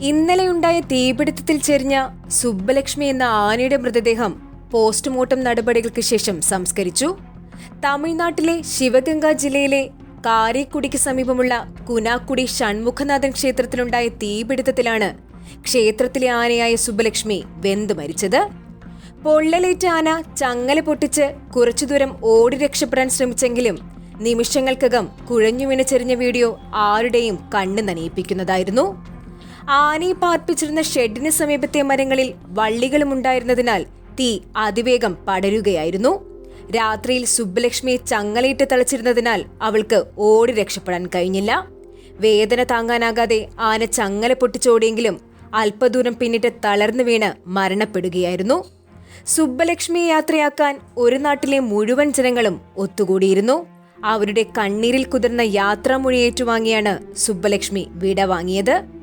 ഇന്നലെയുണ്ടായ തീപിടുത്തത്തിൽ ചെരിഞ്ഞ സുബ്ബലക്ഷ്മി എന്ന ആനയുടെ മൃതദേഹം പോസ്റ്റ്മോർട്ടം നടപടികൾക്ക് ശേഷം സംസ്കരിച്ചു. തമിഴ്നാട്ടിലെ ശിവഗംഗ ജില്ലയിലെ കാരിക്കുടിക്ക് സമീപമുള്ള കുനാക്കുടി ഷൺമുഖനാഥൻ ക്ഷേത്രത്തിലുണ്ടായ തീപിടുത്തത്തിലാണ് ക്ഷേത്രത്തിലെ ആനയായ സുബ്ബലക്ഷ്മി വെന്തു മരിച്ചത്. പൊള്ളലേറ്റ ആന ചങ്ങല പൊട്ടിച്ച് കുറച്ചു ദൂരം ഓടി രക്ഷപ്പെടാൻ ശ്രമിച്ചെങ്കിലും നിമിഷങ്ങൾക്കകം കുഴഞ്ഞു വീണ ചെറിഞ്ഞ വീഡിയോ ആരുടെയും കണ്ണ് നനയിപ്പിക്കുന്നതായിരുന്നു. ആനയെ പാർപ്പിച്ചിരുന്ന ഷെഡിന് സമീപത്തെ മരങ്ങളിൽ വള്ളികളും ഉണ്ടായിരുന്നതിനാൽ തീ അതിവേഗം പടരുകയായിരുന്നു. രാത്രിയിൽ സുബ്ബലക്ഷ്മിയെ ചങ്ങലയിട്ട് തളച്ചിരുന്നതിനാൽ അവൾക്ക് ഓടി രക്ഷപ്പെടാൻ കഴിഞ്ഞില്ല. വേദന താങ്ങാനാകാതെ ആന ചങ്ങല പൊട്ടിച്ചോടിയെങ്കിലും അല്പദൂരം പിന്നിട്ട് തളർന്നു വീണ് മരണപ്പെടുകയായിരുന്നു. സുബ്ബലക്ഷ്മിയെ യാത്രയാക്കാൻ ഒരു നാട്ടിലെ മുഴുവൻ ജനങ്ങളും ഒത്തുകൂടിയിരുന്നു. അവരുടെ കണ്ണീരിൽ കുതിർന്ന യാത്രാമൊഴി ഏറ്റുവാങ്ങിയാണ് സുബ്ബലക്ഷ്മി വിട വാങ്ങിയത്